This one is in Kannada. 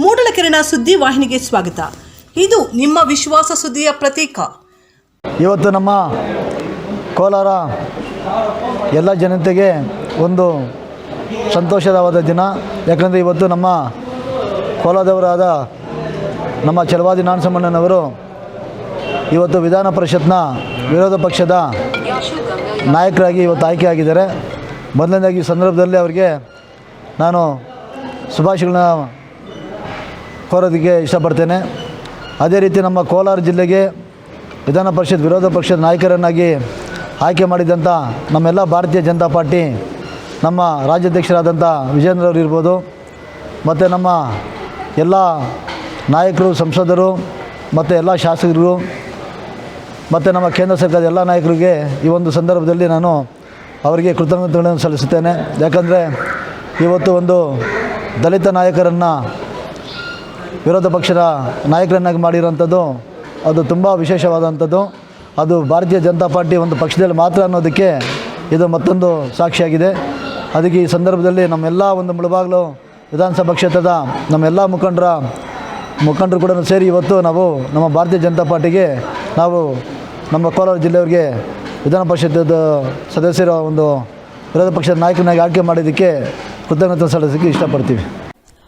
ಮೂಡಲಕೆರೆನ ಸುದ್ದಿ ವಾಹಿನಿಗೆ ಸ್ವಾಗತ. ಇದು ನಿಮ್ಮ ವಿಶ್ವಾಸ ಸುದ್ದಿಯ ಪ್ರತೀಕ. ಇವತ್ತು ನಮ್ಮ ಕೋಲಾರ ಎಲ್ಲ ಜನತೆಗೆ ಒಂದು ಸಂತೋಷದವಾದ ದಿನ. ಯಾಕಂದರೆ ಇವತ್ತು ನಮ್ಮ ಕೋಲಾರದವರಾದ ನಮ್ಮ ಚಲವಾದಿ ನಾನಸಮ್ಮಣ್ಣನವರು ಇವತ್ತು ವಿಧಾನ ಪರಿಷತ್ನ ವಿರೋಧ ಪಕ್ಷದ ನಾಯಕರಾಗಿ ಇವತ್ತು ಆಯ್ಕೆಯಾಗಿದ್ದಾರೆ. ಮೊದಲನೇದಾಗಿ ಈ ಸಂದರ್ಭದಲ್ಲಿ ಅವರಿಗೆ ನಾನು ಶುಭಾಶಯಗಳನ್ನ ಕೋರೋದಕ್ಕೆ ಇಷ್ಟಪಡ್ತೇನೆ ಅದೇ ರೀತಿ ನಮ್ಮ ಕೋಲಾರ ಜಿಲ್ಲೆಗೆ ವಿಧಾನ ಪರಿಷತ್, ವಿರೋಧ ಪಕ್ಷದ ನಾಯಕರನ್ನಾಗಿ ಆಯ್ಕೆ ಮಾಡಿದಂಥ ನಮ್ಮೆಲ್ಲ ಭಾರತೀಯ ಜನತಾ ಪಾರ್ಟಿ, ನಮ್ಮ ರಾಜ್ಯಾಧ್ಯಕ್ಷರಾದಂಥ ವಿಜೇಂದ್ರ ಅವರು ಇರ್ಬೋದು. ಮತ್ತು ನಮ್ಮ ಎಲ್ಲ ನಾಯಕರು, ಸಂಸದರು, ಮತ್ತು ಎಲ್ಲ ಶಾಸಕರು, ಮತ್ತು ನಮ್ಮ ಕೇಂದ್ರ ಸರ್ಕಾರದ ಎಲ್ಲ ನಾಯಕರಿಗೆ ಈ ಒಂದು ಸಂದರ್ಭದಲ್ಲಿ ನಾನು ಅವರಿಗೆ ಕೃತಜ್ಞತೆಗಳನ್ನು ಸಲ್ಲಿಸುತ್ತೇನೆ. ಯಾಕಂದರೆ ಇವತ್ತು ಒಂದು ದಲಿತ ನಾಯಕರನ್ನು ವಿರೋಧ ಪಕ್ಷದ ನಾಯಕರನ್ನಾಗಿ ಮಾಡಿರೋಂಥದ್ದು ಅದು ತುಂಬ ವಿಶೇಷವಾದಂಥದ್ದು. ಅದು ಭಾರತೀಯ ಜನತಾ ಪಾರ್ಟಿ ಒಂದು ಪಕ್ಷದಲ್ಲಿ ಮಾತ್ರ ಅನ್ನೋದಕ್ಕೆ ಇದು ಮತ್ತೊಂದು ಸಾಕ್ಷಿಯಾಗಿದೆ. ಅದಕ್ಕೆ ಈ ಸಂದರ್ಭದಲ್ಲಿ ನಮ್ಮೆಲ್ಲ ಒಂದು ಮುಳುಬಾಗಿಲು ವಿಧಾನಸಭಾ ಕ್ಷೇತ್ರದ ನಮ್ಮೆಲ್ಲ ಮುಖಂಡರ, ಮುಖಂಡರು ಕೂಡ ಸೇರಿ ಇವತ್ತು ನಾವು ನಮ್ಮ ಭಾರತೀಯ ಜನತಾ ಪಾರ್ಟಿಗೆ ನಾವು ನಮ್ಮ ಕೋಲಾರ ಜಿಲ್ಲೆಯವರಿಗೆ ವಿಧಾನ ಪರಿಷತ್ತದ ಸದಸ್ಯರ ಒಂದು ವಿರೋಧ ಪಕ್ಷದ ನಾಯಕನಾಗಿ ಆಯ್ಕೆ ಮಾಡಿದ್ದಕ್ಕೆ ಕೃತಜ್ಞತೆ ಸಲ್ಲಿಸೋಕ್ಕೆ ಇಷ್ಟಪಡ್ತೀವಿ.